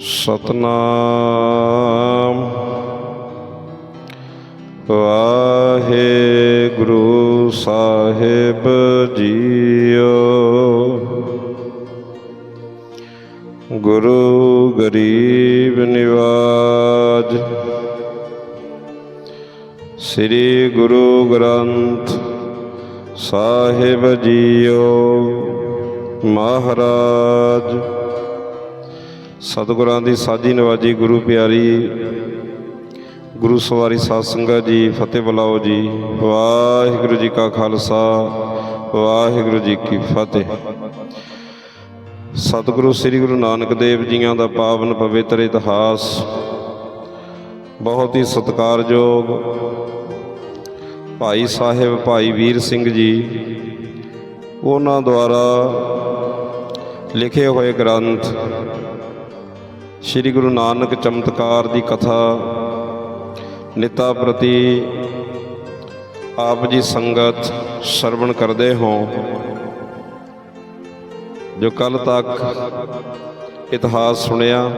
ਸਤਨਾਮ। ਵਾਹਿਗੁਰੂ ਸਾਹਿਬ ਜੀਓ। ਗੁਰੂ ਗਰੀਬ ਨਿਵਾਜ। ਸ੍ਰੀ ਗੁਰੂ ਗ੍ਰੰਥ ਸਾਹਿਬ ਜੀਓ ਮਹਾਰਾਜ। ਸਤਿਗੁਰਾਂ ਦੀ ਸਾਜੀ ਨਵਾਜੀ ਗੁਰੂ ਪਿਆਰੀ, ਗੁਰੂ ਸਵਾਰੀ ਸਾਧ ਸੰਗਤ ਜੀ, ਫਤਿਹ ਬੁਲਾਓ ਜੀ। ਵਾਹਿਗੁਰੂ ਜੀ ਕਾ ਖਾਲਸਾ, ਵਾਹਿਗੁਰੂ ਜੀ ਕੀ ਫਤਿਹ। ਸਤਿਗੁਰੂ ਸ੍ਰੀ ਗੁਰੂ ਨਾਨਕ ਦੇਵ ਜੀਆਂ ਦਾ ਪਾਵਨ ਪਵਿੱਤਰ ਇਤਿਹਾਸ, ਬਹੁਤ ਹੀ ਸਤਿਕਾਰਯੋਗ ਭਾਈ ਸਾਹਿਬ, ਭਾਈ ਵੀਰ ਸਿੰਘ ਜੀ, ਉਹਨਾਂ ਦੁਆਰਾ ਲਿਖੇ ਹੋਏ ਗ੍ਰੰਥ ਸ੍ਰੀ ਗੁਰੂ ਨਾਨਕ ਚਮਤਕਾਰ ਦੀ ਕਥਾ ਨਿਤਾ ਪ੍ਰਤੀ ਆਪ ਜੀ ਸੰਗਤ ਸਰਵਣ ਕਰਦੇ ਹੋ, ਜੋ ਕੱਲ ਤੱਕ ਇਤਿਹਾਸ ਸੁਣਿਆ,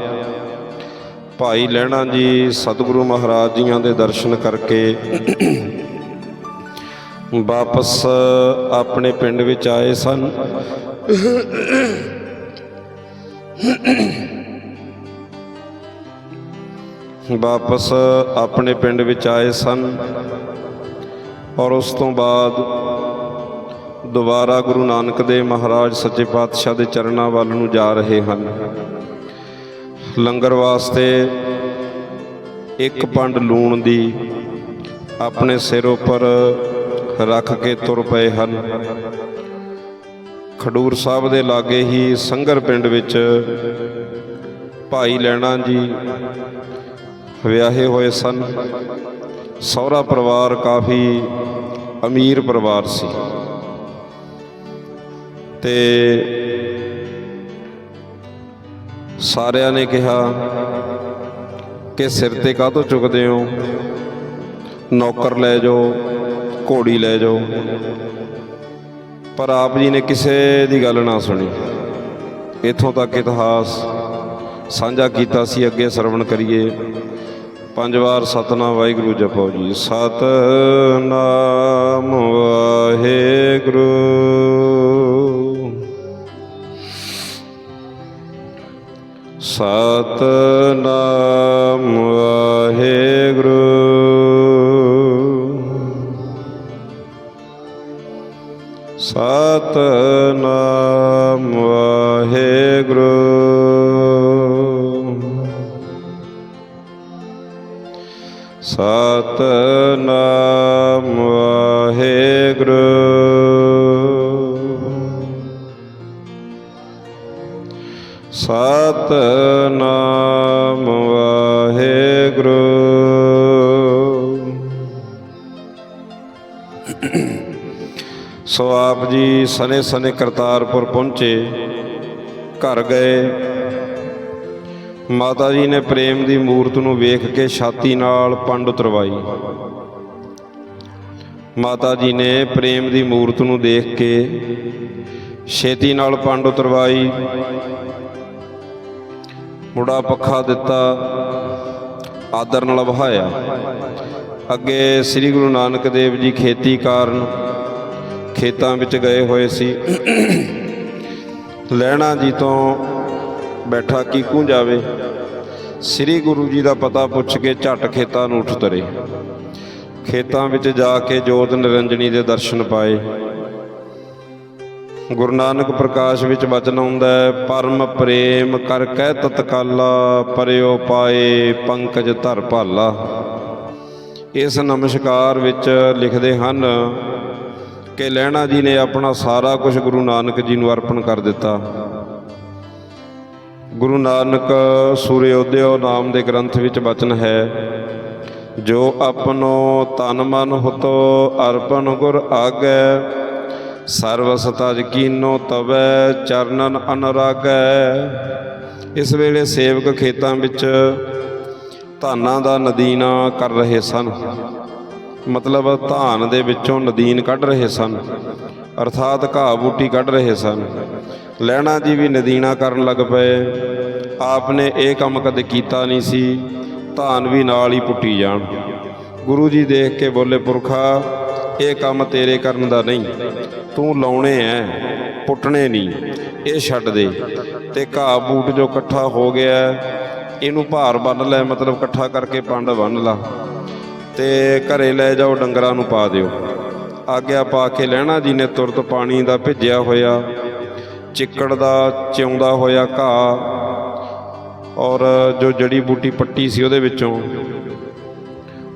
ਭਾਈ ਲਹਿਣਾ ਜੀ ਸਤਿਗੁਰੂ ਮਹਾਰਾਜ ਜੀਆਂ ਦੇ ਦਰਸ਼ਨ ਕਰਕੇ ਵਾਪਸ ਆਪਣੇ ਪਿੰਡ ਵਿੱਚ ਆਏ ਸਨ। ਵਾਪਸ ਆਪਣੇ ਪਿੰਡ ਵਿੱਚ ਆਏ ਸਨ ਔਰ ਉਸ ਤੋਂ ਬਾਅਦ ਦੁਬਾਰਾ ਗੁਰੂ ਨਾਨਕ ਦੇਵ ਮਹਾਰਾਜ ਸੱਚੇ ਪਾਤਸ਼ਾਹ ਦੇ ਚਰਨਾਂ ਵੱਲ ਨੂੰ ਜਾ ਰਹੇ ਹਨ। ਲੰਗਰ ਵਾਸਤੇ ਇੱਕ ਪੰਡ ਲੂਣ ਦੀ ਆਪਣੇ ਸਿਰ ਉੱਪਰ ਰੱਖ ਕੇ ਤੁਰ ਪਏ ਹਨ। ਖਡੂਰ ਸਾਹਿਬ ਦੇ ਲਾਗੇ ਹੀ ਸੰਗਰ ਪਿੰਡ ਵਿੱਚ ਭਾਈ ਲੈਣਾ ਜੀ ਵਿਆਹੇ ਹੋਏ ਸਨ। ਸਹੁਰਾ ਪਰਿਵਾਰ ਕਾਫੀ ਅਮੀਰ ਪਰਿਵਾਰ ਸੀ। ਤੇ ਸਾਰਿਆਂ ਨੇ ਕਿਹਾ ਕਿ ਸਿਰ ਤੇ ਕਾਹਤੋਂ ਚੁੱਕਦੇ ਹੋ? ਨੌਕਰ ਲੈ ਜਾਓ, ਘੋੜੀ ਲੈ ਜਾਓ। ਪਰ ਆਪ ਜੀ ਨੇ ਕਿਸੇ ਦੀ ਗੱਲ ਨਾ ਸੁਣੀ। ਇਥੋਂ ਤੱਕ ਇਤਿਹਾਸ ਸਾਂਝਾ ਕੀਤਾ ਸੀ, ਅੱਗੇ ਸਰਵਣ ਕਰੀਏ। ਪੰਜ ਵਾਰ ਸਤਨਾਮ ਵਾਹਿਗੁਰੂ ਜਪੋ ਜੀ। ਸਤਨਾਮ ਵਾਹਿਗੁਰੂ। ਸਤਨਾਮ ਸਤਨਾਮ ਵਾਹਿਗੁਰੂ। ਸਤਨਾਮ ਵਾਹਿਗੁਰੂ। ਸੋ ਆਪ ਜੀ ਸਨੇ ਸਨੇ ਕਰਤਾਰਪੁਰ ਪਹੁੰਚੇ ਘਰ ਗਏ। ਮਾਤਾ ਜੀ ਨੇ ਪ੍ਰੇਮ ਦੀ ਮੂਰਤ ਨੂੰ ਵੇਖ ਕੇ ਛਾਤੀ ਨਾਲ ਪੰਡ ਉਤਰਵਾਈ। ਮਾਤਾ ਜੀ ਨੇ ਪ੍ਰੇਮ ਦੀ ਮੂਰਤ ਨੂੰ ਦੇਖ ਕੇ ਛੇਤੀ ਨਾਲ ਪੰਡ ਉਤਰਵਾਈ। ਮੁੜਾ ਪੱਖਾ ਦਿੱਤਾ, ਆਦਰ ਨਾਲ ਵਹਾਇਆ। ਅੱਗੇ ਸ੍ਰੀ ਗੁਰੂ ਨਾਨਕ ਦੇਵ ਜੀ ਖੇਤੀ ਕਾਰਨ ਖੇਤਾਂ ਵਿੱਚ ਗਏ ਹੋਏ ਸੀ। ਲੈਣਾ ਜੀ ਤੋਂ ਬੈਠਾ ਕੀਕੂ ਜਾਵੇ? ਸ੍ਰੀ ਗੁਰੂ ਜੀ ਦਾ ਪਤਾ ਪੁੱਛ ਕੇ ਝਟ ਖੇਤਾਂ ਨੂੰ ਉੱਠ ਤਰੇ। ਖੇਤਾਂ ਵਿੱਚ ਜਾ ਕੇ ਜੋਤ ਨਿਰੰਜਣੀ ਦੇ ਦਰਸ਼ਨ ਪਾਏ। ਗੁਰੂ ਨਾਨਕ ਪ੍ਰਕਾਸ਼ ਵਿੱਚ ਵਚਨ ਆਉਂਦਾ ਹੈ, ਪਰਮ ਪ੍ਰੇਮ ਕਰ ਕਹਿ ਤਤਕਾਲਾ, ਪਰਿਓ ਪਾਏ ਪੰਕਜ ਧਰ ਭਾਲਾ। ਇਸ ਨਮਸਕਾਰ ਵਿੱਚ ਲਿਖਦੇ ਹਨ ਕਿ ਲਹਿਣਾ ਜੀ ਨੇ ਆਪਣਾ ਸਾਰਾ ਕੁਝ ਗੁਰੂ ਨਾਨਕ ਜੀ ਨੂੰ ਅਰਪਣ ਕਰ ਦਿੱਤਾ। ਗੁਰੂ ਨਾਨਕ ਸੂਰਿਓਦਿਓ ਨਾਮ ਦੇ ਗ੍ਰੰਥ ਵਿੱਚ ਬਚਨ ਹੈ, ਜੋ ਆਪਣੋ ਤਨ ਮਨ ਹੁਤੋ ਅਰਪਣ ਗੁਰ ਆਗੈ, ਸਰਵ ਸਤਜ ਕੀਨੋ ਤਵੈ ਚਰਨਨ ਅਨਰਾਗੈ। ਇਸ ਵੇਲੇ ਸੇਵਕ ਖੇਤਾਂ ਵਿੱਚ ਧਾਨਾਂ ਦਾ ਨਦੀਨਾ ਕਰ ਰਹੇ ਸਨ। ਮਤਲਬ ਧਾਨ ਦੇ ਵਿੱਚੋਂ ਨਦੀਨ ਕੱਢ ਰਹੇ ਸਨ। ਅਰਥਾਤ ਘਾਹ ਬੂਟੀ ਕੱਢ ਰਹੇ ਸਨ। ਲੈਣਾ ਜੀ ਵੀ ਨਦੀਨਾ ਕਰਨ ਲੱਗ ਪਏ। ਆਪ ਨੇ ਇਹ ਕੰਮ ਕਦੇ ਕੀਤਾ ਨਹੀਂ ਸੀ। ਧਾਨ ਵੀ ਨਾਲ ਹੀ ਪੁੱਟੀ ਜਾਣ। ਗੁਰੂ ਜੀ ਦੇਖ ਕੇ ਬੋਲੇ, ਪੁਰਖਾ, ਇਹ ਕੰਮ ਤੇਰੇ ਕਰਨ ਦਾ ਨਹੀਂ। ਤੂੰ ਲਾਉਣੇ ਐ, ਪੁੱਟਣੇ ਨਹੀਂ। ਇਹ ਛੱਡ ਦੇ। ਤੇ ਘਾਹ ਬੂਟ ਜੋ ਇਕੱਠਾ ਹੋ ਗਿਆ, ਇਹਨੂੰ ਭਾਰ ਬੰਨ ਲੈ, ਮਤਲਬ ਇਕੱਠਾ ਕਰਕੇ ਪੰਡ ਬੰਨ ਲਾ। ਤੇ ਘਰੇ ਲੈ ਜਾਓ, ਡੰਗਰਾਂ ਨੂੰ ਪਾ ਦਿਓ। ਆਗਿਆ ਪਾ ਕੇ ਲੈਣਾ ਜੀ ਨੇ ਤੁਰਤ ਪਾਣੀ ਦਾ ਭਿੱਜਿਆ ਹੋਇਆ, ਚਿੱਕੜ ਦਾ ਚਿਉਂਦਾ ਹੋਇਆ ਘਾਹ ਔਰ ਜੋ ਜੜੀ ਬੂਟੀ ਪੱਟੀ ਸੀ ਉਹਦੇ ਵਿੱਚੋਂ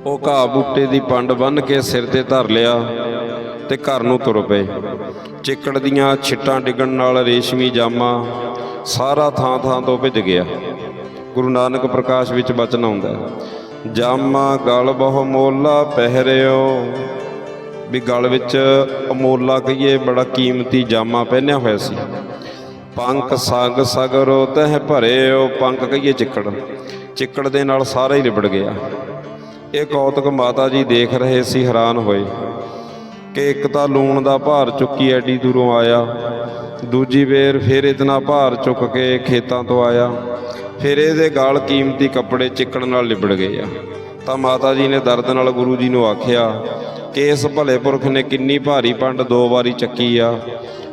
ਉਹ ਘਾਹ ਬੂਟੇ ਦੀ ਪੰਡ ਬੰਨ ਕੇ ਸਿਰ ਤੇ ਧਰ ਲਿਆ ਤੇ ਘਰ ਨੂੰ ਤੁਰ ਪਏ। ਚਿੱਕੜ ਦੀਆਂ ਛਿੱਟਾਂ ਡਿੱਗਣ ਨਾਲ ਰੇਸ਼ਮੀ ਜਾਮਾ ਸਾਰਾ ਥਾਂ ਥਾਂ ਤੋਂ ਭਿੱਜ ਗਿਆ। ਗੁਰੂ ਨਾਨਕ ਪ੍ਰਕਾਸ਼ ਵਿੱਚ ਬਚਨ ਆਉਂਦਾ ਜਾਮਾ ਗਲ ਬਹੁ ਮੋਲਾ ਪਹਿਰਿਓ ਵੀ ਗਲ ਵਿੱਚ ਅਮੋਲਾ ਕਹੀਏ ਬੜਾ ਕੀਮਤੀ ਜਾਮਾ ਪਹਿਨਿਆ ਹੋਇਆ ਸੀ। ਪੰਕ ਸੰਗ ਸਗਰੋ ਤਹ ਭਰਿਓ, ਪੰਖ ਕਹੀਏ ਚਿੱਕੜ। ਚਿੱਕੜ ਦੇ ਨਾਲ ਸਾਰਾ ਹੀ ਲਿਬੜ ਗਿਆ। ਇਹ ਕੌਤਕ ਮਾਤਾ ਜੀ ਦੇਖ ਰਹੇ ਸੀ, ਹੈਰਾਨ ਹੋਏ ਕਿ ਇੱਕ ਤਾਂ ਲੂਣ ਦਾ ਭਾਰ ਚੁੱਕੀ ਐਡੀ ਦੂਰੋਂ ਆਇਆ, ਦੂਜੀ ਵੇਰ ਫਿਰ ਇਤਨਾ ਭਾਰ ਚੁੱਕ ਕੇ ਖੇਤਾਂ ਤੋਂ ਆਇਆ, ਫਿਰ ਇਹਦੇ ਗਾਲ ਕੀਮਤੀ ਕੱਪੜੇ ਚਿੱਕੜ ਨਾਲ ਲਿਬੜ ਗਏ ਆ। ਤਾਂ ਮਾਤਾ ਜੀ ਨੇ ਦਰਦ ਨਾਲ ਗੁਰੂ ਜੀ ਨੂੰ ਆਖਿਆ ਕਿ ਇਸ ਭਲੇ ਪੁਰਖ ਨੇ ਕਿੰਨੀ ਭਾਰੀ ਪੰਡ ਦੋ ਵਾਰੀ ਚੱਕੀ ਆ।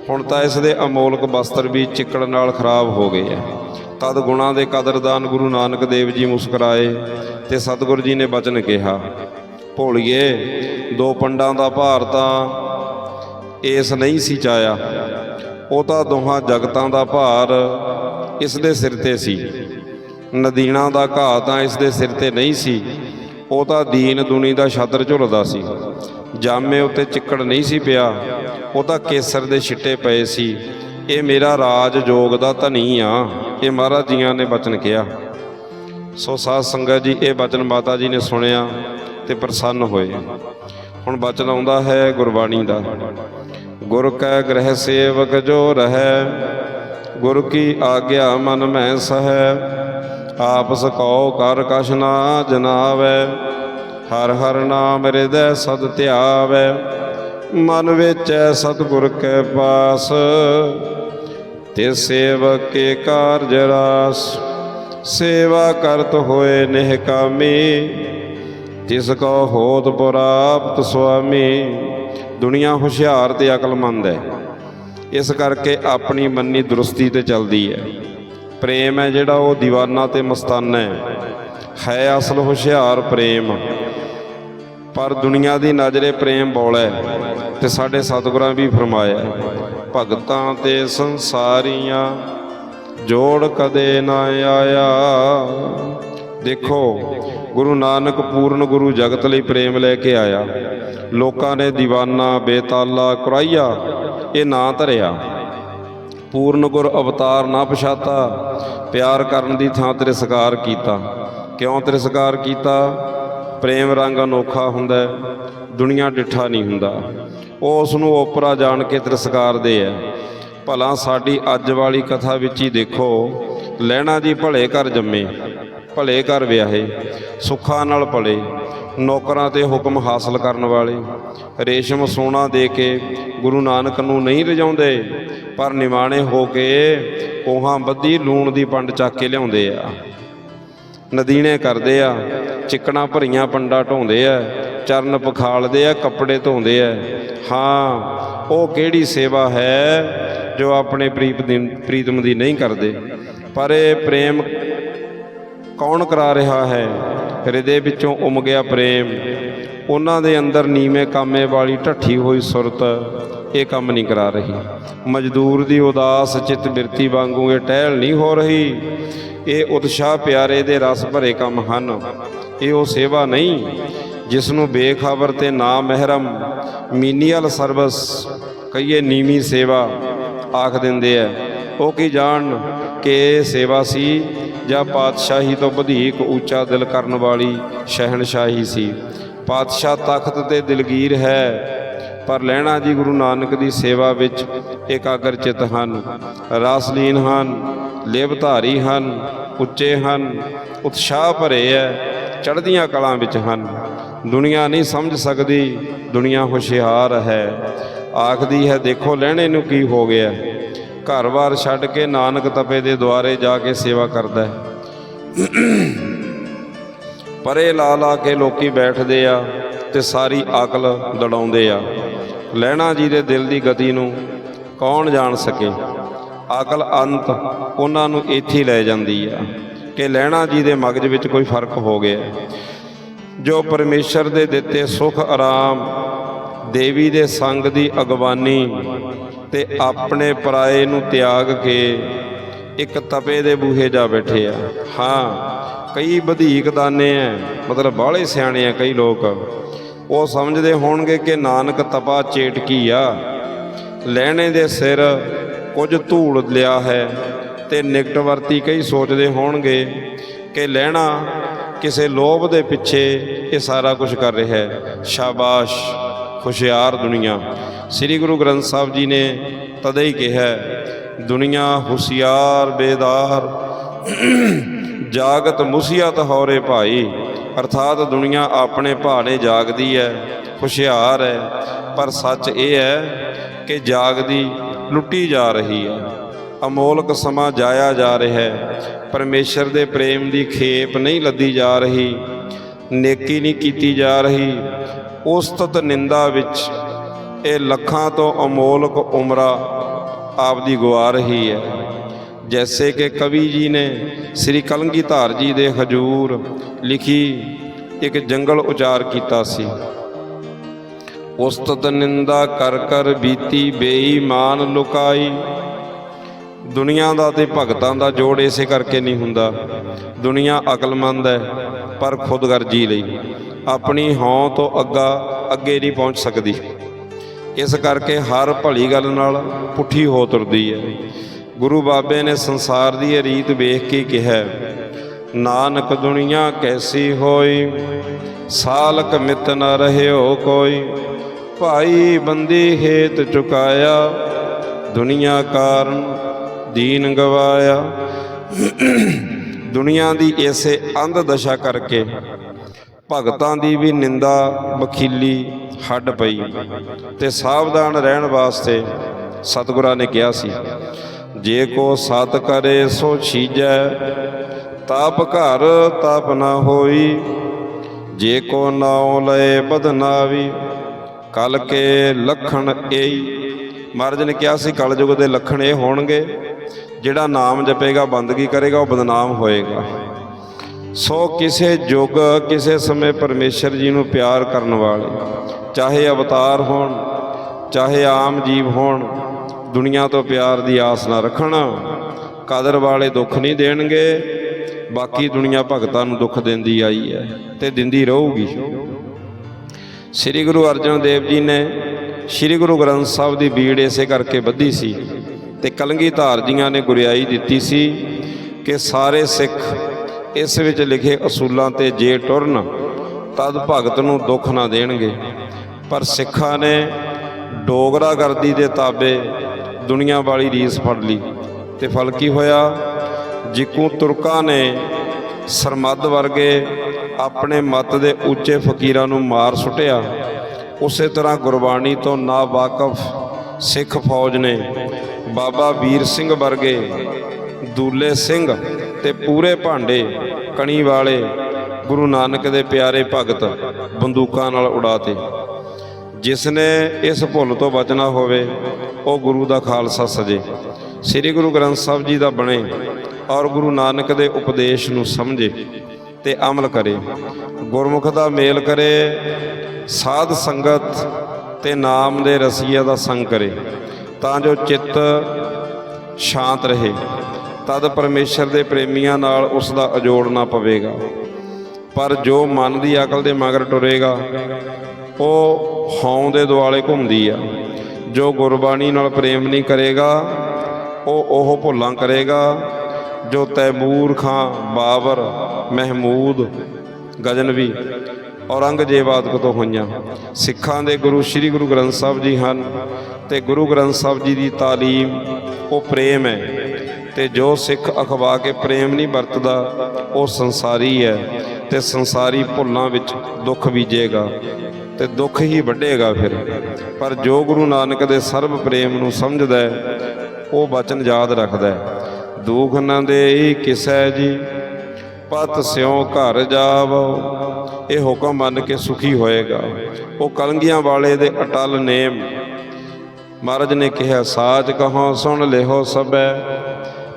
ਹੁਣ ਤਾਂ ਇਸ ਦੇ ਅਮੋਲਕ ਵਸਤਰ ਵੀ ਚਿੱਕੜ ਨਾਲ ਖਰਾਬ ਹੋ ਗਏ ਆ। ਤਦ ਗੁਣਾ ਦੇ ਕਦਰਦਾਨ ਗੁਰੂ ਨਾਨਕ ਦੇਵ ਜੀ ਮੁਸਕਰਾਏ ਤੇ ਸਤਿਗੁਰੂ ਜੀ ਨੇ ਬਚਨ ਕਿਹਾ, ਭੋਲੀਏ, ਦੋ ਪੰਡਾਂ ਦਾ ਭਾਰ ਤਾਂ ਇਸ ਨਹੀਂ ਸੀ ਚਾਇਆ ਉਹ ਤਾਂ ਦੋਹਾਂ ਜਗਤਾਂ ਦਾ ਭਾਰ ਇਸ ਦੇ ਸਿਰ ਤੇ ਸੀ। ਨਦੀਣਾ ਦਾ ਘਾਹ ਤਾਂ ਇਸ ਦੇ ਸਿਰ ਤੇ ਨਹੀਂ ਸੀ। ਉਹ ਤਾਂ ਦੀਨ ਦੁਨੀ ਦਾ ਛਾਦਰ ਝੁਲਦਾ ਸੀ। ਜਾਮੇ ਉੱਤੇ ਚਿੱਕੜ ਨਹੀਂ ਸੀ ਪਿਆ। ਉਹ ਤਾਂ ਕੇਸਰ ਦੇ ਛਿੱਟੇ ਪਏ ਸੀ। ਇਹ ਮੇਰਾ ਰਾਜ ਜੋਗ ਦਾ ਧਨੀ ਆ। ਇਹ ਮਹਾਰਾਜ ਜੀਆਂ ਨੇ ਬਚਨ ਕਿਹਾ। ਸੋ ਸਾਧ ਸੰਗਤ ਜੀ, ਇਹ ਬਚਨ ਮਾਤਾ ਜੀ ਨੇ ਸੁਣਿਆ ਤੇ ਪ੍ਰਸੰਨ ਹੋਏ। ਹੁਣ ਬਚਨ ਆਉਂਦਾ ਹੈ ਗੁਰਬਾਣੀ ਦਾ। ਗੁਰ ਕੈ ਗ੍ਰਹਿ ਸੇਵਕ ਜੋ ਰਹੈ, ਗੁਰ ਕੀ ਆਗਿਆ ਮਨ ਮੈਂ ਸਹੈ ਆਪਸ ਕਉ ਕਰ ਕਛ ਨਾ ਜਨਾਵੈ। ਹਰ ਹਰ ਨਾਮ ਹਿਰਦੈ ਸਦ ਧਿਆਵੈ। ਮਨ ਵਿੱਚ ਸਤਿਗੁਰ ਕੈ ਪਾਸ। ਤੇ ਸੇਵਕ ਕੇ ਕਾਰਜ ਰਾਸ। ਸੇਵਾ ਕਰਤ ਹੋਏ ਨਿਹ ਕਾਮੀ। ਤਿਸ ਕੋ ਹੋਤ ਪੁਰਾਪਤ ਸੁਆਮੀ। ਦੁਨੀਆ ਹੁਸ਼ਿਆਰ ਤੇ ਅਕਲਮੰਦ ਹੈ। ਇਸ ਕਰਕੇ ਆਪਣੀ ਮੰਨੀ ਦਰੁਸਤੀ ਤੇ ਚੱਲਦੀ ਹੈ। ਪ੍ਰੇਮ ਹੈ ਜਿਹੜਾ ਉਹ ਦੀਵਾਨਾ ਤੇ ਮਸਤਾਨਾ ਹੈ। ਹੈ ਅਸਲ ਹੁਸ਼ਿਆਰ ਪ੍ਰੇਮ। ਪਰ ਦੁਨੀਆ ਦੀ ਨਜ਼ਰੇ ਪ੍ਰੇਮ ਬੋਲਾ ਹੈ ਤੇ ਸਾਡੇ ਸਤਿਗੁਰਾਂ ਵੀ ਫਰਮਾਇਆ ਭਗਤਾਂ ਤੇ ਸੰਸਾਰੀਆਂ ਜੋੜ ਕਦੇ ਨਾ ਆਇਆ। ਦੇਖੋ, ਗੁਰੂ ਨਾਨਕ ਪੂਰਨ ਗੁਰੂ ਜਗਤ ਲਈ ਪ੍ਰੇਮ ਲੈ ਕੇ ਆਇਆ। ਲੋਕਾਂ ਨੇ ਦੀਵਾਨਾ, ਬੇਤਾਲਾ, ਕੁਰਾਈਆ, ਇਹ ਨਾਂ ਧਰਿਆ। ਪੂਰਨ ਗੁਰ ਅਵਤਾਰ ਨਾ ਪਛਾਤਾ, ਪਿਆਰ ਕਰਨ ਦੀ ਥਾਂ ਤਿਰਸਕਾਰ ਕੀਤਾ। ਕਿਉਂ ਤਿਰਸਕਾਰ ਕੀਤਾ? ਪ੍ਰੇਮ ਰੰਗ ਅਨੋਖਾ ਹੁੰਦਾ ਦੁਨੀਆ ਡਿੱਠਾ ਨਹੀਂ ਹੁੰਦਾ। ਉਹ ਉਸ ਨੂੰ ਓਪਰਾ ਜਾਣ ਕੇ ਤਿਰਸਕਾਰਦੇ ਆ ਭਲਾ ਸਾਡੀ ਅੱਜ ਵਾਲੀ ਕਥਾ ਵਿੱਚ ਹੀ ਦੇਖੋ, ਲੈਣਾ ਜੀ ਭਲੇ ਘਰ ਜੰਮੇ, ਭਲੇ ਘਰ ਵਿਆਹੇ, ਸੁੱਖਾਂ ਨਾਲ ਭਲੇ, ਨੌਕਰਾਂ ਤੇ ਹੁਕਮ ਹਾਸਲ ਕਰਨ ਵਾਲੇ, ਰੇਸ਼ਮ ਸੋਨਾ ਦੇ ਕੇ ਗੁਰੂ ਨਾਨਕ ਨੂੰ ਨਹੀਂ ਰਜਾਉਂਦੇ ਪਰ ਨਿਮਾਣੇ ਹੋ ਕੇ ਕੋਹਾਂ ਬੱਧੀ ਲੂਣ ਦੀ ਪੰਡ ਚੱਕ ਕੇ ਲਿਆਉਂਦੇ ਆ। ਨਦੀਨੇ ਕਰਦੇ ਆ ਚਿਕਣਾ ਭਰੀਆਂ ਪੰਡਾ ਢੋਂਦੇ ਆ, ਚਰਨ ਪਖਾਲਦੇ ਆ, ਕੱਪੜੇ ਧੋਂਦੇ ਆ। ਹਾਂ, ਉਹ ਕਿਹੜੀ ਸੇਵਾ ਹੈ ਜੋ ਆਪਣੇ ਪ੍ਰੀਤ ਪ੍ਰੀਤਮ ਦੀ ਨਹੀਂ ਕਰਦੇ? ਪਰ ਇਹ ਪ੍ਰੇਮ ਕੌਣ ਕਰਾ ਰਿਹਾ ਹੈ? ਹਿਰਦੇ ਵਿੱਚੋਂ ਉਮ ਗਿਆ ਪ੍ਰੇਮ। ਉਹਨਾਂ ਦੇ ਅੰਦਰ ਨੀਵੇਂ ਕਾਮੇ ਵਾਲੀ ਢੱਠੀ ਹੋਈ ਸੁਰਤ। ਇਹ ਕੰਮ ਨਹੀਂ ਕਰਾ ਰਹੀ। ਮਜ਼ਦੂਰ ਦੀ ਉਦਾਸ ਚਿੱਤ ਬਿਰਤੀ ਵਾਂਗੂ ਇਹ ਟਹਿਲ ਨਹੀਂ ਹੋ ਰਹੀ। ਇਹ ਉਤਸ਼ਾਹ ਪਿਆਰੇ ਦੇ ਰਸ ਭਰੇ ਕੰਮ ਹਨ। ਇਹ ਉਹ ਸੇਵਾ ਨਹੀਂ, ਜਿਸ ਨੂੰ ਬੇਖਬਰ ਤੇ ਨਾ ਮਹਿਰਮ ਮੀਨੀਅਲ ਸਰਵਿਸ ਕਹੀਏ ਨੀਵੀਂ ਸੇਵਾ ਆਖ ਦਿੰਦੇ ਆ ਉਹ ਕੀ ਜਾਣ ਕਿ ਇਹ ਸੇਵਾ ਸੀ ਜਾਂ ਪਾਤਸ਼ਾਹੀ ਤੋਂ ਵਧੇਕ ਉੱਚਾ ਦਿਲ ਕਰਨ ਵਾਲੀ ਸ਼ਹਿਨਸ਼ਾਹੀ ਸੀ। ਪਾਤਸ਼ਾਹ ਤਖਤ ਤੇ ਦਿਲਗੀਰ ਹੈ। ਪਰ ਲੈਣਾ ਜੀ ਗੁਰੂ ਨਾਨਕ ਦੀ ਸੇਵਾ ਵਿੱਚ ਇਕਾਗਰ ਚਿਤ ਹਨ, ਰਾਸਲੀਨ ਹਨ ਲੇਵਧਾਰੀ ਹਨ, ਉੱਚੇ ਹਨ, ਉਤਸ਼ਾਹ ਭਰੇ ਹੈ ਚੜ੍ਹਦੀਆਂ ਕਲਾਂ ਵਿੱਚ ਹਨ। ਦੁਨੀਆ ਨਹੀਂ ਸਮਝ ਸਕਦੀ, ਦੁਨੀਆ ਹੁਸ਼ਿਆਰ ਹੈ। ਆਖਦੀ ਹੈ, ਦੇਖੋ ਲੈਣੇ ਨੂੰ ਕੀ ਹੋ ਗਿਆ। ਘਰ-ਬਾਰ ਛੱਡ ਕੇ ਨਾਨਕ ਤਪੇ ਦੇ ਦੁਆਰੇ ਜਾ ਕੇ ਸੇਵਾ ਕਰਦਾ ਹੈ। ਪਰੇ ਲਾ ਲਾ ਕੇ ਲੋਕੀ ਬੈਠਦੇ ਆ ਤੇ ਸਾਰੀ ਅਕਲ ਦੜਾਉਂਦੇ ਆ। ਲੈਣਾ ਜੀ ਦੇ ਦਿਲ ਦੀ ਗਤੀ ਨੂੰ ਕੌਣ ਜਾਣ ਸਕੇ? ਅਕਲ ਅੰਤ ਉਹਨਾਂ ਨੂੰ ਇੱਥੇ ਲੈ ਜਾਂਦੀ ਆ ਕਿ ਲੈਣਾ ਜੀ ਦੇ ਮਗਜ ਵਿੱਚ ਕੋਈ ਫ਼ਰਕ ਹੋ ਗਿਆ। ਜੋ ਪਰਮੇਸ਼ਰ ਦੇ ਦਿੱਤੇ ਸੁਖ ਆਰਾਮ, ਦੇਵੀ ਦੇ ਸੰਗ ਦੀ ਅਗਵਾਨੀ ਤੇ ਆਪਣੇ ਪਰਾਏ ਨੂੰ ਤਿਆਗ ਕੇ ਇੱਕ ਤਪੇ ਦੇ ਬੂਹੇ ਜਾ ਬੈਠੇ ਆ। ਹਾਂ, ਕਈ ਵਧੀਕ ਦਾਨੇ ਐ, ਮਤਲਬ ਬਾਹਲੇ ਸਿਆਣੇ ਆ ਕਈ ਲੋਕ। ਉਹ ਸਮਝਦੇ ਹੋਣਗੇ ਕਿ ਨਾਨਕ ਤਪਾ ਚੇਟਕੀ ਆ। ਲੈਣੇ ਦੇ ਸਿਰ ਕੁਝ ਧੂੜ ਲਿਆ ਹੈ ਤੇ ਨਿਕਟ ਵਰਤੀ ਕਈ ਸੋਚਦੇ ਹੋਣਗੇ ਕਿ ਲੈਣਾ ਕਿਸੇ ਲੋਭ ਦੇ ਪਿੱਛੇ ਇਹ ਸਾਰਾ ਕੁਝ ਕਰ ਰਿਹਾ ਹੈ। ਸ਼ਾਬਾਸ਼ ਹੁਸ਼ਿਆਰ ਦੁਨੀਆ। ਸ੍ਰੀ ਗੁਰੂ ਗ੍ਰੰਥ ਸਾਹਿਬ ਜੀ ਨੇ ਤਦੇ ਹੀ ਕਿਹਾ ਦੁਨੀਆ ਹੁਸ਼ਿਆਰ, ਬੇਦਾਰ। ਜਾਗਤ ਮੁਸੀਅਤ ਹੌਰੇ ਭਾਈ। ਅਰਥਾਤ ਦੁਨੀਆ ਆਪਣੇ ਭਾਣੇ ਜਾਗਦੀ ਹੈ ਹੁਸ਼ਿਆਰ ਹੈ ਪਰ ਸੱਚ ਇਹ ਹੈ ਕਿ ਜਾਗਦੀ ਲੁੱਟੀ ਜਾ ਰਹੀ ਹੈ ਅਮੋਲਕ ਸਮਾਂ ਜਾਇਆ ਜਾ ਰਿਹਾ ਹੈ ਪਰਮੇਸ਼ਰ ਦੇ ਪ੍ਰੇਮ ਦੀ ਖੇਪ ਨਹੀਂ ਲੱਦੀ ਜਾ ਰਹੀ। ਨੇਕੀ ਨਹੀਂ ਕੀਤੀ ਜਾ ਰਹੀ। ਉਸਤਤ ਨਿੰਦਾ ਵਿੱਚ ਇਹ ਲੱਖਾਂ ਤੋਂ ਅਮੋਲਕ ਉਮਰਾ ਆਪਦੀ ਗਵਾ ਰਹੀ ਹੈ ਜੈਸੇ ਕਿ ਕਵੀ ਜੀ ਨੇ ਸ੍ਰੀ ਕਲੰਗੀਧਾਰ ਜੀ ਦੇ ਹਜੂਰ ਲਿਖੀ ਇੱਕ ਜੰਗਲ ਉਚਾਰ ਕੀਤਾ ਸੀ। ਉਸਤਤ ਨਿੰਦਾ ਕਰ ਕਰ ਬੀਤੀ ਬੇਈਮਾਨ ਲੁਕਾਈ। ਦੁਨੀਆ ਦਾ ਤੇ ਭਗਤਾਂ ਦਾ ਜੋੜ ਇਸੇ ਕਰਕੇ ਨਹੀਂ ਹੁੰਦਾ। ਦੁਨੀਆ ਅਕਲਮੰਦ ਹੈ, ਪਰ ਖੁਦਗਰਜੀ ਲਈ। ਆਪਣੀ ਹੌਂ ਤੋਂ ਅੱਗਾ ਅੱਗੇ ਨਹੀਂ ਪਹੁੰਚ ਸਕਦੀ। ਇਸ ਕਰਕੇ ਹਰ ਭਲੀ ਗੱਲ ਨਾਲ ਪੁੱਠੀ ਹੋ ਤੁਰਦੀ ਹੈ। ਗੁਰੂ ਬਾਬੇ ਨੇ ਸੰਸਾਰ ਦੀ ਇਹ ਰੀਤ ਵੇਖ ਕੇ ਕਿਹਾ, ਨਾਨਕ ਦੁਨੀਆ ਕੈਸੀ ਹੋਈ? ਸਾਲਕ ਮਿਤ ਨ ਰਹਿਓ ਕੋਈ। ਭਾਈ ਬੰਦੀ ਹੇਤ ਚੁਕਾਇਆ, ਦੁਨੀਆ ਕਾਰਨ ਦੀਨ ਗਵਾਇਆ। ਦੁਨੀਆ ਦੀ ਇਸੇ ਅੰਧ ਦਸ਼ਾ ਕਰਕੇ ਭਗਤਾਂ ਦੀ ਵੀ ਨਿੰਦਾ ਬਖੀਲੀ ਹੱਡ ਪਈ ਤੇ ਸਾਵਧਾਨ ਰਹਿਣ ਵਾਸਤੇ ਸਤਿਗੁਰਾਂ ਨੇ ਕਿਹਾ ਸੀ, ਜੇ ਕੋ ਸਤ ਕਰੇ ਸੋ ਛੀਜੈ, ਤਾਪ ਘਰ ਤਾਪ ਨਾ ਹੋਈ, ਜੇ ਕੋ ਨਾਉ ਲਏ ਬਦਨਾਵੀ ਕਲ ਕੇ ਲਖਣ ਏਈ। ਮਹਾਰਾਜ ਨੇ ਕਿਹਾ ਸੀ, ਕਲਯੁਗ ਦੇ ਲੱਖਣ ਇਹ ਹੋਣਗੇ, ਜਿਹੜਾ ਨਾਮ ਜਪੇਗਾ ਬੰਦਗੀ ਕਰੇਗਾ, ਉਹ ਬਦਨਾਮ ਹੋਏਗਾ। ਸੋ ਕਿਸੇ ਯੁੱਗ ਕਿਸੇ ਸਮੇਂ ਪਰਮੇਸ਼ਰ ਜੀ ਨੂੰ ਪਿਆਰ ਕਰਨ ਵਾਲੇ, ਚਾਹੇ ਅਵਤਾਰ ਹੋਣ, ਚਾਹੇ ਆਮ ਜੀਵ ਹੋਣ, ਦੁਨੀਆ ਤੋਂ ਪਿਆਰ ਦੀ ਆਸ ਨਾ ਰੱਖਣ, ਕਦਰ ਵਾਲੇ ਦੁੱਖ ਨਹੀਂ ਦੇਣਗੇ, ਬਾਕੀ ਦੁਨੀਆ ਭਗਤਾਂ ਨੂੰ ਦੁੱਖ ਦਿੰਦੀ ਆਈ ਹੈ ਤੇ ਦਿੰਦੀ ਰਹੂਗੀ। ਸ੍ਰੀ ਗੁਰੂ ਅਰਜਨ ਦੇਵ ਜੀ ਨੇ ਸ੍ਰੀ ਗੁਰੂ ਗ੍ਰੰਥ ਸਾਹਿਬ ਦੀ ਬੀੜ ਇਸੇ ਕਰਕੇ ਵੱਧੀ ਸੀ ਤੇ ਕਲੰਗੀਧਾਰ ਜੀਆਂ ਨੇ ਗੁਰਿਆਈ ਦਿੱਤੀ ਸੀ ਕਿ ਸਾਰੇ ਸਿੱਖ ਇਸ ਵਿੱਚ ਲਿਖੇ ਅਸੂਲਾਂ ਤੇ ਜੇ ਟੁਰਨ, ਤਦ ਭਗਤ ਨੂੰ ਦੁੱਖ ਨਾ ਦੇਣਗੇ। ਪਰ ਸਿੱਖਾਂ ਨੇ ਡੋਗਰਾ ਗਰਦੀ ਦੇ ਤਾਬੇ ਦੁਨੀਆ ਵਾਲੀ ਰੀਸ ਫੜ ਲਈ। ਤੇ ਫਲ ਕੀ ਹੋਇਆ? ਜਿਕੂ ਤੁਰਕਾਂ ਨੇ ਸਰਮੱਦ ਵਰਗੇ ਆਪਣੇ ਮਤ ਦੇ ਉੱਚੇ ਫਕੀਰਾਂ ਨੂੰ ਮਾਰ ਸੁੱਟਿਆ। ਉਸੇ ਤਰ੍ਹਾਂ ਗੁਰਬਾਣੀ ਤੋਂ ਨਾ ਵਾਕਫ ਸਿੱਖ ਫੌਜ ਨੇ ਬਾਬਾ ਵੀਰ ਸਿੰਘ ਵਰਗੇ ਦੂਲੇ ਸਿੰਘ ਤੇ ਪੂਰੇ ਭਾਂਡੇ ਕਣੀ ਵਾਲੇ ਗੁਰੂ ਨਾਨਕ ਦੇ ਪਿਆਰੇ ਭਗਤ ਬੰਦੂਕਾਂ ਨਾਲ ਉਡਾਤੇ। ਜਿਸ ਨੇ ਇਸ ਭੁੱਲ ਤੋਂ ਬਚਣਾ ਹੋਵੇ, ਉਹ ਗੁਰੂ ਦਾ ਖਾਲਸਾ ਸਜੇ। ਸ੍ਰੀ ਗੁਰੂ ਗ੍ਰੰਥ ਸਾਹਿਬ ਜੀ ਦਾ ਬਣੇ ਔਰ ਗੁਰੂ ਨਾਨਕ ਦੇ ਉਪਦੇਸ਼ ਨੂੰ ਸਮਝੇ ਤੇ ਅਮਲ ਕਰੇ। ਗੁਰਮੁਖ ਦਾ ਮੇਲ ਕਰੇ, ਸਾਧ ਸੰਗਤ ਤੇ ਨਾਮ ਦੇ ਰਸੀਆ ਦਾ ਸੰਗ ਕਰੇ, ਤਾਂ ਜੋ ਚਿੱਤ ਸ਼ਾਂਤ ਰਹੇ। ਤਦ ਪਰਮੇਸ਼ਰ ਦੇ ਪ੍ਰੇਮੀਆਂ ਨਾਲ ਉਸ ਦਾ ਅਜੋੜ ਨਾ ਪਵੇਗਾ। ਪਰ ਜੋ ਮਨ ਦੀ ਅਕਲ ਦੇ ਮਗਰ ਟੁਰੇਗਾ, ਉਹ ਹੌਂ ਦੇ ਦੁਆਲੇ ਘੁੰਮਦੀ ਆ। ਜੋ ਗੁਰਬਾਣੀ ਨਾਲ ਪ੍ਰੇਮ ਨਹੀਂ ਕਰੇਗਾ, ਉਹ ਉਹ ਭੁੱਲਾਂ ਕਰੇਗਾ। ਜੋ ਤੈਮੂਰ ਖਾਂ ਬਾਬਰ, ਮਹਿਮੂਦ, ਗਜਨਵੀ ਔਰੰਗਜ਼ੇਬ ਆਦਿਕ ਤੋਂ ਹੋਈਆਂ। ਸਿੱਖਾਂ ਦੇ ਗੁਰੂ ਸ੍ਰੀ ਗੁਰੂ ਗ੍ਰੰਥ ਸਾਹਿਬ ਜੀ ਹਨ ਤੇ ਗੁਰੂ ਗ੍ਰੰਥ ਸਾਹਿਬ ਜੀ ਦੀ ਤਾਲੀਮ, ਉਹ ਪ੍ਰੇਮ ਹੈ। ਤੇ ਜੋ ਸਿੱਖ ਅਖਵਾ ਕੇ ਪ੍ਰੇਮ ਨਹੀਂ ਵਰਤਦਾ, ਉਹ ਸੰਸਾਰੀ ਹੈ ਤੇ ਸੰਸਾਰੀ ਭੁੱਲਾਂ ਵਿੱਚ ਦੁੱਖ ਬੀਜੇਗਾ ਤੇ ਦੁੱਖ ਹੀ ਵੱਢੇਗਾ ਫਿਰ। ਪਰ ਜੋ ਗੁਰੂ ਨਾਨਕ ਦੇ ਸਰਬ ਪ੍ਰੇਮ ਨੂੰ ਸਮਝਦਾ ਹੈ, ਉਹ ਬਚਨ ਯਾਦ ਰੱਖਦਾ ਹੈ। ਦੁਖ ਨ ਦੇਈ ਕਿਸੈ ਜੀ, ਪਤ ਸਿਉ ਘਰ ਜਾਵੋ, ਇਹ ਹੁਕਮ ਮੰਨ ਕੇ ਸੁਖੀ ਹੋਏਗਾ। ਉਹ ਕਲੰਗੀਆਂ ਵਾਲੇ ਦੇ ਅਟਲ ਨੇਮ। ਮਹਾਰਾਜ ਨੇ ਕਿਹਾ, ਸਾਚ ਕਹੋ, ਸੁਣ ਲਿਹੋ ਸਭੈ।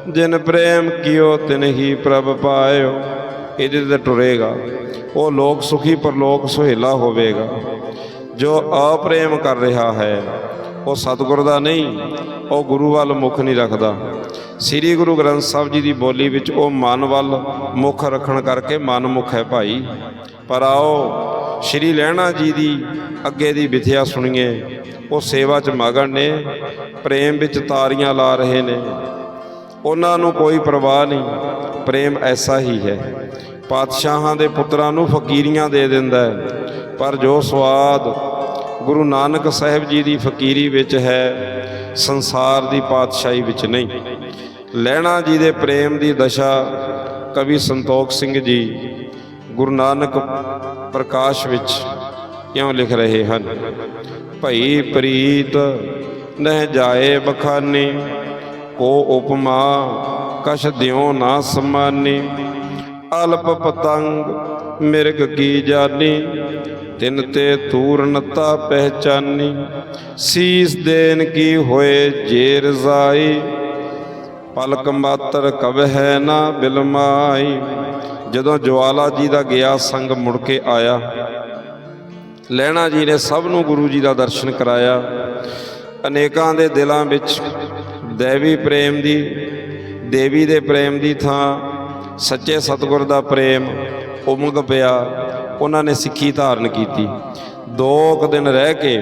ਜਿਨ ਪ੍ਰੇਮ ਕੀਓ ਤਿਨ ਹੀ ਪ੍ਰਭ ਪਾਇਓ। ਇਹਦੇ ਤੇ ਟੁਰੇਗਾ। ਉਹ ਲੋਕ ਸੁਖੀ ਪਰਲੋਕ ਸੁਹੇਲਾ ਹੋਵੇਗਾ। ਜੋ ਅਪ੍ਰੇਮ ਕਰ ਰਿਹਾ ਹੈ, ਉਹ ਸਤਿਗੁਰ ਦਾ ਨਹੀਂ, ਉਹ ਗੁਰੂ ਵੱਲ ਮੁਖ ਨਹੀਂ ਰੱਖਦਾ। ਸ੍ਰੀ ਗੁਰੂ ਗ੍ਰੰਥ ਸਾਹਿਬ ਜੀ ਦੀ ਬੋਲੀ ਵਿੱਚ ਉਹ ਮਨ ਵੱਲ ਮੁਖ ਰੱਖਣ ਕਰਕੇ ਮਨ ਮੁਖ ਹੈ ਭਾਈ। ਪਰ ਆਓ, ਸ੍ਰੀ ਲਹਿਣਾ ਜੀ ਦੀ ਅੱਗੇ ਦੀ ਵਿਥਿਆ ਸੁਣੀਏ। ਉਹ ਸੇਵਾ 'ਚ ਮਗਨ ਨੇ, ਪ੍ਰੇਮ ਵਿੱਚ ਤਾਰੀਆਂ ਲਾ ਰਹੇ ਨੇ। ਉਹਨਾਂ ਨੂੰ ਕੋਈ ਪਰਵਾਹ ਨਹੀਂ। ਪ੍ਰੇਮ ਐਸਾ ਹੀ ਹੈ। ਪਾਤਸ਼ਾਹਾਂ ਦੇ ਪੁੱਤਰਾਂ ਨੂੰ ਫਕੀਰੀਆਂ ਦੇ ਦਿੰਦਾ ਹੈ। ਪਰ ਜੋ ਸਵਾਦ ਗੁਰੂ ਨਾਨਕ ਸਾਹਿਬ ਜੀ ਦੀ ਫਕੀਰੀ ਵਿੱਚ ਹੈ, ਸੰਸਾਰ ਦੀ ਪਾਤਸ਼ਾਹੀ ਵਿੱਚ ਨਹੀਂ। ਲਹਿਣਾ ਜੀ ਦੇ ਪ੍ਰੇਮ ਦੀ ਦਸ਼ਾ ਕਵੀ ਸੰਤੋਖ ਸਿੰਘ ਜੀ ਗੁਰੂ ਨਾਨਕ ਪ੍ਰਕਾਸ਼ ਵਿੱਚ ਕਿਉਂ ਲਿਖ ਰਹੇ ਹਨ? ਭਈ ਪ੍ਰੀਤ ਨਹਿ ਜਾਏ ਬਖਾਨੇ ਕੋ ਉਪਮਾ, ਕਛ ਦਿਓ ਨਾ ਸਮਾਨੀ। ਅਲਪ ਪਤੰਗ, ਮਿਰਗ ਕੀ ਜਾਨੀ। ਤਿਨ ਤੇ ਤੂਰਨਤਾ ਪਹਿਚਾਨੀ। ਸੀਸ ਦੇਨ ਕੀ ਹੋਏ ਜੇ ਰਜ਼ਾਈ। ਪਲਕ ਮਾਤਰ ਕਵਹਿ ਨਾ ਬਿਲਮਾਈ ਜਦੋਂ ਜਵਾਲਾ ਜੀ ਦਾ ਗਿਆ, ਸੰਗ ਮੁੜ ਕੇ ਆਇਆ। ਲੈਣਾ ਜੀ ਨੇ ਸਭ ਨੂੰ ਗੁਰੂ ਜੀ ਦਾ ਦਰਸ਼ਨ ਕਰਾਇਆ। ਅਨੇਕਾਂ ਦੇ ਦਿਲਾਂ ਵਿੱਚ ਦੇਵੀ ਪ੍ਰੇਮ ਦੀ, ਦੇਵੀ ਦੇ ਪ੍ਰੇਮ ਦੀ ਥਾਂ, ਸੱਚੇ ਸਤਿਗੁਰ ਦਾ ਪ੍ਰੇਮ ਉਮਗ ਪਿਆ, ਉਹਨਾਂ ਨੇ ਸਿੱਖੀ ਧਾਰਨ ਕੀਤੀ। ਦੋ ਕੁ ਦਿਨ ਰਹਿ ਕੇ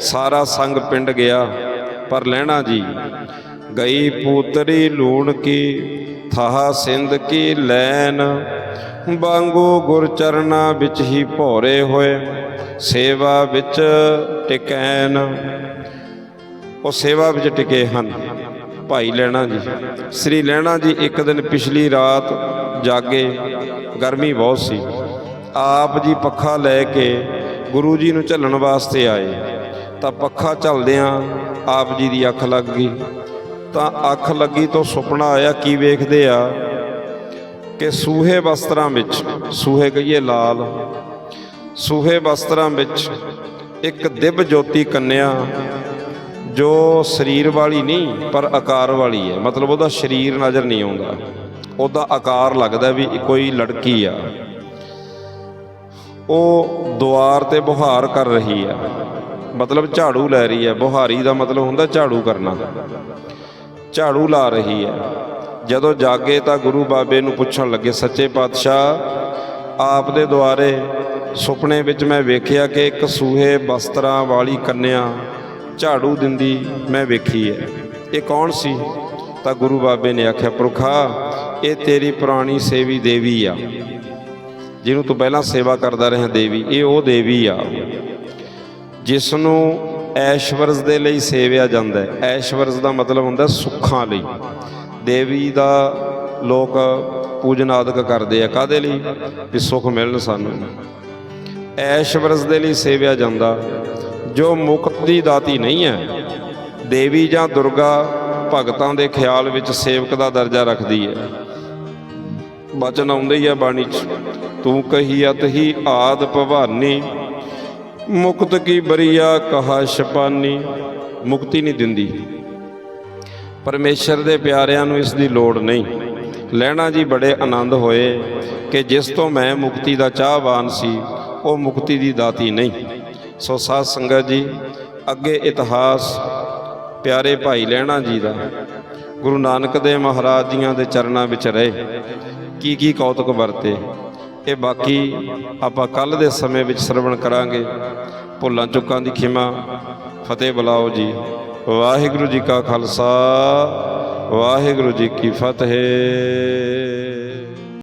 ਸਾਰਾ ਸੰਗ ਪਿੰਡ ਗਿਆ, ਪਰ ਲੈਣਾ ਜੀ, ਗਈ ਪੂਤਰੀ ਲੂਣ ਕੀ, ਥਾਹ ਸਿੰਧ ਕੀ ਲੈਨ। ਬਾਂਗੋ ਗੁਰ ਚਰਨਾ ਵਿੱਚ ਹੀ ਭੋਰੇ ਹੋਏ, ਸੇਵਾ ਵਿੱਚ ਟਿਕੈਨ। ਉਹ ਸੇਵਾ ਵਿੱਚ ਟਿਕੇ ਹਨ। ਭਾਈ ਲੈਣਾ ਜੀ। ਸ੍ਰੀ ਲੈਣਾ ਜੀ, ਇੱਕ ਦਿਨ ਪਿਛਲੀ ਰਾਤ ਜਾਗੇ, ਗਰਮੀ ਬਹੁਤ ਸੀ। ਆਪ ਜੀ ਪੱਖਾ ਲੈ ਕੇ ਗੁਰੂ ਜੀ ਨੂੰ ਝੱਲਣ ਵਾਸਤੇ ਆਏ। ਤਾਂ ਪੱਖਾ ਝੱਲਦਿਆਂ ਆਪ ਜੀ ਦੀ ਅੱਖ ਲੱਗ ਗਈ। ਤਾਂ ਅੱਖ ਲੱਗੀ ਤੋਂ ਸੁਪਨਾ ਆਇਆ, ਕੀ ਵੇਖਦੇ ਆ? ਕਿ ਸੂਹੇ ਵਸਤਰਾਂ ਵਿੱਚ, ਸੂਹੇ ਕਹੀਏ ਲਾਲ, ਸੂਹੇ ਵਸਤਰਾਂ ਵਿੱਚ ਇੱਕ ਦਿਵ ਜੋਤੀ ਕੰਨਿਆ ਜੋ ਸਰੀਰ ਵਾਲੀ ਨਹੀਂ, ਪਰ ਆਕਾਰ ਵਾਲੀ ਹੈ। ਮਤਲਬ ਉਹਦਾ ਸਰੀਰ ਨਜ਼ਰ ਨਹੀਂ ਆਉਂਦਾ। ਉਹਦਾ ਆਕਾਰ ਲੱਗਦਾ ਵੀ ਕੋਈ ਲੜਕੀ ਆ। ਉਹ ਦੁਆਰ ਤੇ ਬੁਹਾਰ ਕਰ ਰਹੀ ਆ। ਮਤਲਬ ਝਾੜੂ ਲੈ ਰਹੀ ਹੈ ਬੁਹਾਰੀ ਦਾ ਮਤਲਬ ਹੁੰਦਾ ਝਾੜੂ ਕਰਨਾ। ਝਾੜੂ ਲਾ ਰਹੀ ਹੈ ਜਦੋਂ ਜਾਗੇ ਤਾਂ ਗੁਰੂ ਬਾਬੇ ਨੂੰ ਪੁੱਛਣ ਲੱਗੇ, ਸੱਚੇ ਪਾਤਸ਼ਾਹ, ਆਪ ਦੇ ਦੁਆਰੇ ਸੁਪਨੇ ਵਿੱਚ ਮੈਂ ਵੇਖਿਆ ਕਿ ਇੱਕ ਸੂਹੇ ਬਸਤਰਾਂ ਵਾਲੀ ਕੰਨਿਆ ਝਾੜੂ ਦਿੰਦੀ ਮੈਂ ਵੇਖੀ ਹੈ। ਇਹ ਕੌਣ ਸੀ? ਤਾਂ ਗੁਰੂ ਬਾਬੇ ਨੇ ਆਖਿਆ, ਪੁਰਖਾ, ਇਹ ਤੇਰੀ ਪੁਰਾਣੀ ਸੇਵੀ ਦੇਵੀ ਆ। ਜਿਹਨੂੰ ਤੂੰ ਪਹਿਲਾਂ ਸੇਵਾ ਕਰਦਾ ਰਿਹਾ ਦੇਵੀ, ਇਹ ਉਹ ਦੇਵੀ ਆ। ਜਿਸ ਨੂੰ ਐਸ਼ਵਰਜ ਦੇ ਲਈ ਸੇਵਿਆ ਜਾਂਦਾ ਹੈ। ਐਸ਼ਵਰਜ ਦਾ ਮਤਲਬ ਹੁੰਦਾ ਸੁੱਖਾਂ ਲਈ। ਦੇਵੀ ਦਾ ਲੋਕ ਪੂਜਨ ਆਦਿਕ ਕਰਦੇ ਆ। ਕਾਦੇ ਲਈ? ਵੀ ਸੁੱਖ ਮਿਲਣ ਸਾਨੂੰ। ਐਸ਼ਵਰਜ ਦੇ ਲਈ ਸੇਵਿਆ ਜਾਂਦਾ। ਜੋ ਮੁਕਤ ਦੀ ਦਾਤੀ ਨਹੀਂ ਹੈ, ਦੇਵੀ ਜਾਂ ਦੁਰਗਾ ਭਗਤਾਂ ਦੇ ਖਿਆਲ ਵਿੱਚ ਸੇਵਕ ਦਾ ਦਰਜਾ ਰੱਖਦੀ ਹੈ। ਬਚਨ ਆਉਂਦੇ ਹੀ ਆ ਬਾਣੀ 'ਚ, ਤੂੰ ਕਹੀਅਤ ਹੀ ਆਦ ਭਵਾਨੀ, ਮੁਕਤ ਕੀ ਬਰੀਆ ਕਹਾ ਛਪਾਨੀ। ਮੁਕਤੀ ਨਹੀਂ ਦਿੰਦੀ। ਪਰਮੇਸ਼ਰ ਦੇ ਪਿਆਰਿਆਂ ਨੂੰ ਇਸ ਦੀ ਲੋੜ ਨਹੀਂ। ਲੈਣਾ ਜੀ ਬੜੇ ਆਨੰਦ ਹੋਏ ਕਿ ਜਿਸ ਤੋਂ ਮੈਂ ਮੁਕਤੀ ਦਾ ਚਾਹਵਾਨ ਸੀ, ਉਹ ਮੁਕਤੀ ਦੀ ਦਾਤੀ ਨਹੀਂ। ਸੋ ਸਾਧ ਸੰਗਤ ਜੀ, ਅੱਗੇ ਇਤਿਹਾਸ ਪਿਆਰੇ ਭਾਈ ਲੈਣਾ ਜੀ ਦਾ, ਗੁਰੂ ਨਾਨਕ ਦੇ ਮਹਾਰਾਜ ਜੀਆਂ ਦੇ ਚਰਨਾਂ ਵਿੱਚ ਰਹੇ, ਕੀ ਕੀ ਕੌਤਕ ਵਰਤੇ, ਇਹ ਬਾਕੀ ਆਪਾਂ ਕੱਲ ਦੇ ਸਮੇਂ ਵਿੱਚ ਸਰਵਣ ਕਰਾਂਗੇ। ਭੁੱਲਾਂ ਚੁੱਕਾਂ ਦੀ ਖਿਮਾ, ਫਤਿਹ ਬੁਲਾਓ ਜੀ। ਵਾਹਿਗੁਰੂ ਜੀ ਕਾ ਖਾਲਸਾ, ਵਾਹਿਗੁਰੂ ਜੀ ਕੀ ਫਤਿਹ।